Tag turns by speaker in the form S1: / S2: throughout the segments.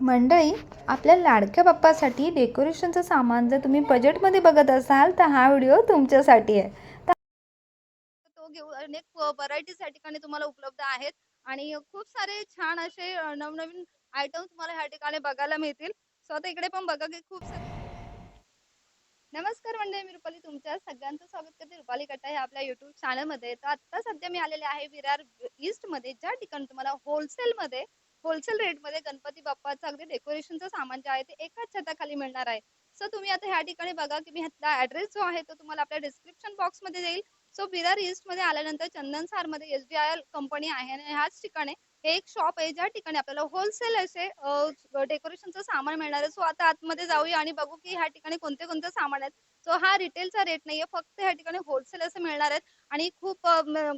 S1: मंडळी आपल्या लाडक्या बाप्पासाठी डेकोरेशनचं सामान जर तुम्ही बजेटमध्ये बघत असाल तर हा व्हिडिओ तुमच्यासाठी आहे.
S2: तो घेऊ अनेक व्हरायटीज या ठिकाणी तुम्हाला उपलब्ध आहेत. आणि खूप सारे छान असे नवनवीन आयटम तुम्हाला ह्या ठिकाणी बघायला मिळतील. सो आता इकडे पण बघा की खूप सारे नमस्कार मंडळी मी रुपाली तुमच्या सगळ्यांचं स्वागत करते. रुपाली कट्टा ह्या आपल्या युट्यूब चॅनलमध्ये तर आता सध्या मी आलेले आहे विरार ईस्टमध्ये ज्या ठिकाणी तुम्हाला होलसेलमध्ये होलसेल रेटमध्ये गणपती बाप्पाचं अगदी डेकोरेशनचं सामान जे आहे ते एकाच छताखाली मिळणार आहे. सो तुम्ही आता ह्या ठिकाणी बघा की मी ह्यातला ऍड्रेस जो आहे तो तुम्हाला आपल्या डिस्क्रिप्शन बॉक्समध्ये देईल. सो विरार ईस्टमध्ये आल्यानंतर चंदनसारमध्ये मध्ये S D I L company आहे आणि ह्याच ठिकाणी हे एक शॉप आहे. ज्या ठिकाणी आपल्याला होलसेल असे डेकोरेशनचं सामान मिळणार आहे. सो आता आतमध्ये जाऊया आणि बघू की ह्या ठिकाणी कोणते कोणते सामान आहेत. सो हा रिटेलचा रेट नाहीये. फक्त ह्या ठिकाणी होलसेल असे मिळणार आहेत. आणि खूप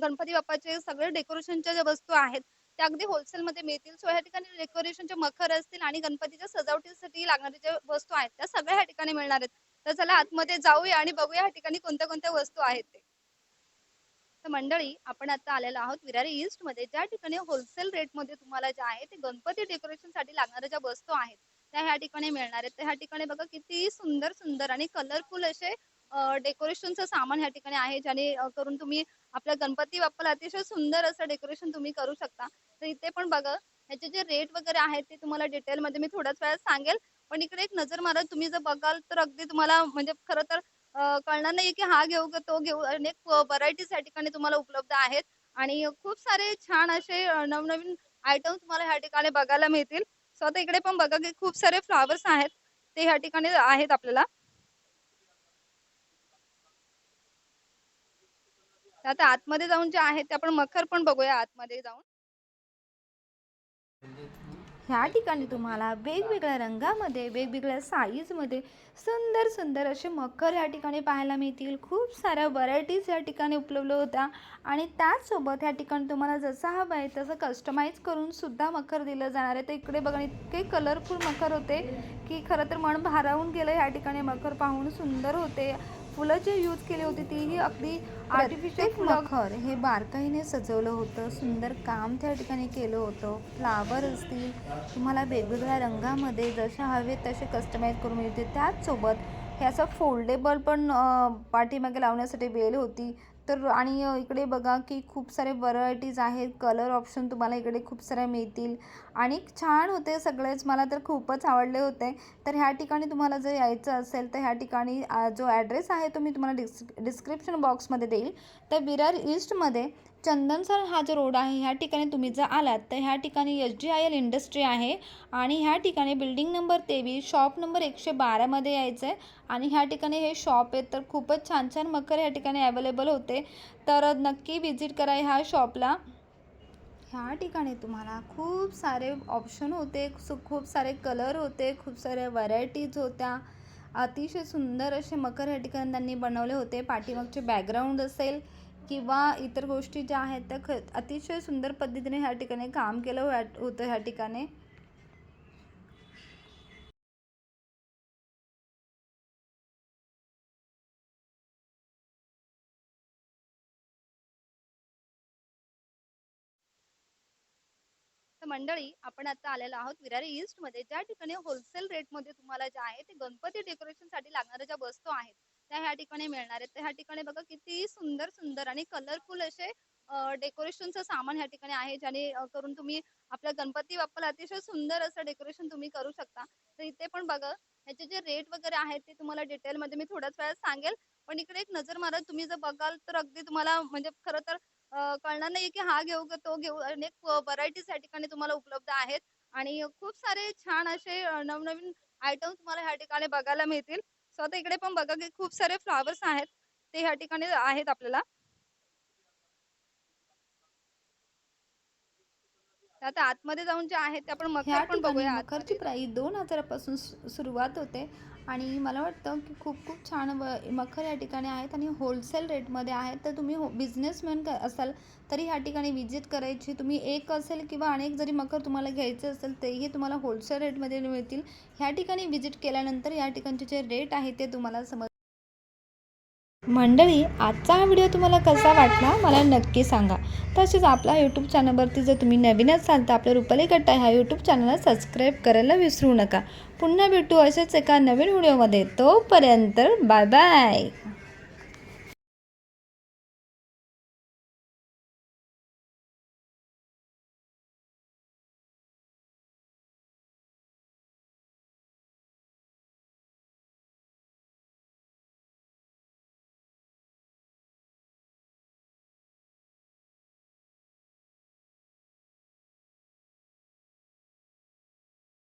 S2: गणपती बाप्पाचे सगळे डेकोरेशनच्या ज्या वस्तू आहेत त्या अगदी होलसेल मध्ये मिळतील. सो ह्या ठिकाणी डेकोरेशनचे मखर असतील आणि गणपतीच्या सजावटीसाठी लागणारे ज्या वस्तू आहेत त्या सगळ्या ह्या ठिकाणी मिळणार आहेत. तर चला आतमध्ये जाऊया आणि बघूया ह्या ठिकाणी कोणत्या कोणत्या वस्तू आहेत ते. तर मंडळी आपण आता आलेलो आहोत विरारी ईस्टमध्ये ज्या ठिकाणी होलसेल रेटमध्ये तुम्हाला जे आहे ते गणपती डेकोरेशनसाठी लागणाऱ्या ज्या वस्तू आहेत त्या ह्या ठिकाणी मिळणार आहेत. त्या ह्या ठिकाणी बघा किती सुंदर सुंदर आणि कलरफुल असे डेकोरेशनचं सामान ह्या ठिकाणी आहे ज्याने करून तुम्ही आपल्या गणपती बाप्पाला अतिशय सुंदर असं डेकोरेशन तुम्ही करू शकता. तर इथे पण बघा ह्याचे जे रेट वगैरे आहेत ते तुम्हाला डिटेल मध्ये मी थोड्याच वेळात सांगेल. पण इकडे एक नजर मारा तुम्ही जर बघाल तर अगदी तुम्हाला म्हणजे खरं तर कळणार नाही की हा घेऊ का तो घेऊ अनेक व्हरायटीज या ठिकाणी तुम्हाला उपलब्ध आहेत. आणि खूप सारे छान असे नवनवीन आयटम तुम्हाला ह्या ठिकाणी बघायला मिळतील. सो आता इकडे पण बघा की खूप सारे फ्लावर्स आहेत ते ह्या ठिकाणी आहेत आपल्याला. तर आता आतमध्ये जाऊन जे आहेत ते आपण मखर पण बघूया आतमध्ये जाऊन.
S1: ह्या ठिकाणी तुम्हाला वेगवेगळ्या रंगामध्ये वेगवेगळ्या साईजमध्ये सुंदर सुंदर असे मखर ह्या ठिकाणी पाहायला मिळतील. खूप साऱ्या व्हरायटीज या ठिकाणी उपलब्ध होत्या. आणि त्याचसोबत ह्या ठिकाणी तुम्हाला जसं हवं आहे तसं कस्टमाइज करून सुद्धा मखर दिलं जाणार आहे. तर इकडे बघा इतके कलरफुल मखर होते की खरं तर मन भारावून गेलं ह्या ठिकाणी मखर पाहून. सुंदर होते. फुलं जी यूज केली होती तीही अगदी आर्टिफिशियल मखर हे बारकाईने सजवलं होतं सुंदर काम त्या ठिकाणी केलं होतं. फ्लावर असतील तुम्हाला वेगवेगळ्या रंगामध्ये जसे हवे तसे कस्टमाइज करून मिळते त्याचसोबत हे असं फोल्डेबल पण पाठीमागे लावण्यासाठी बेल होती. तर आणि इकडे बघा की खूप सारे व्हरायटीज आहेत. कलर ऑप्शन तुम्हाला इकडे खूप साऱ्या मिळतील. आणि छान होते सगळेच. मला तर खूपच आवडले होते. तर ह्या ठिकाणी तुम्हाला जर यायचं असेल तर ह्या ठिकाणी जो ॲड्रेस आहे तो मी तुम्हाला डिस् डिस्क्रिप्शन बॉक्समध्ये देईल. तर विरार ईस्टमध्ये चंदनसर हा जो रोड आहे ह्या ठिकाणी तुम्ही जर आलात तर ह्या ठिकाणी H G I L industry आहे. आणि ह्या ठिकाणी बिल्डिंग नंबर तेवीस शॉप नंबर एकशे बारामध्ये यायचं आहे आणि ह्या ठिकाणी हे शॉप आहे तर खूपच छान छान मकर ह्या ठिकाणी अवेलेबल होते. तर नक्की विजिट करा ह्या शॉपला ह्या ठिकाणी तुम्हाला खूप सारे ऑप्शन होते खूप सारे कलर होते खूप साऱ्या व्हरायटीज होत्या. अतिशय सुंदर असे मकर ह्या ठिकाणी त्यांनी बनवले होते. पाठीमागचे बॅकग्राऊंड असेल किंवा इतर गोष्टी ज्या आहेत त्या ख अतिशय सुंदर पद्धतीने ह्या ठिकाणी काम केलं होतं ह्या ठिकाणी.
S2: मंडळी आपण आता आलेलो आहोत विरारी ईस्टमध्ये ज्या ठिकाणी होलसेल रेटमध्ये तुम्हाला जे आहे ते गणपती डेकोरेशनसाठी लागणाऱ्या ज्या वस्तू आहेत त्या ह्या ठिकाणी मिळणार आहेत. तर ह्या ठिकाणी बघा किती सुंदर सुंदर आणि कलरफुल असे डेकोरेशनचं सामान ह्या ठिकाणी आहे ज्याने करून तुम्ही आपल्या गणपती बाप्पाला अतिशय सुंदर असं डेकोरेशन तुम्ही करू शकता. तर इथे पण बघा ह्याचे जे रेट वगैरे आहेत ते तुम्हाला डिटेल मध्ये मी थोड्याच वेळात सांगेल. पण इकडे एक नजर मारा तुम्ही जर बघाल तर अगदी तुम्हाला म्हणजे खरं तर अ, कळणार नाही की हा घेऊ का तो घेऊ. अनेक व्हरायटीज या ठिकाणी तुम्हाला उपलब्ध आहेत. आणि खूप सारे छान असे अ, नवनवीन आयटम तुम्हाला ह्या ठिकाणी बघायला मिळतील. सो आता इकडे पण बघा की खूप सारे फ्लॉवर्स आहेत. ते ह्या ठिकाणी आहेत आपल्याला. आता आतमध्ये जाऊन जे आहे ते आपण मखर पण बघूया
S1: मखरची. प्राईस दोन हजारापासून सुरुवात होते. आणि मला वाटतं की खूप खूप छान व मखर या ठिकाणी आहेत आणि होलसेल रेटमध्ये आहेत. तर तुम्ही हो बिझनेसमॅन असाल तरी ह्या ठिकाणी विजिट करायची. तुम्ही एक असेल किंवा अनेक जरी मखर तुम्हाला घ्यायचं असेल तेही तुम्हाला होलसेल रेटमध्ये मिळतील. ह्या ठिकाणी विजिट केल्यानंतर या ठिकाणचे जे रेट आहे ते तुम्हाला समज मंडळी आजचा हा व्हिडिओ तुम्हाला कसा वाटला मला नक्की सांगा. तसेच आपला यूट्यूब चॅनलवरती जर तुम्ही नवीन असाल तर आपल्या रुपाली गट्टा ह्या यूट्यूब चॅनलला सबस्क्राईब करायला विसरू नका. पुन्हा भेटू असेच एका नवीन व्हिडिओमध्ये. तोपर्यंत बाय बाय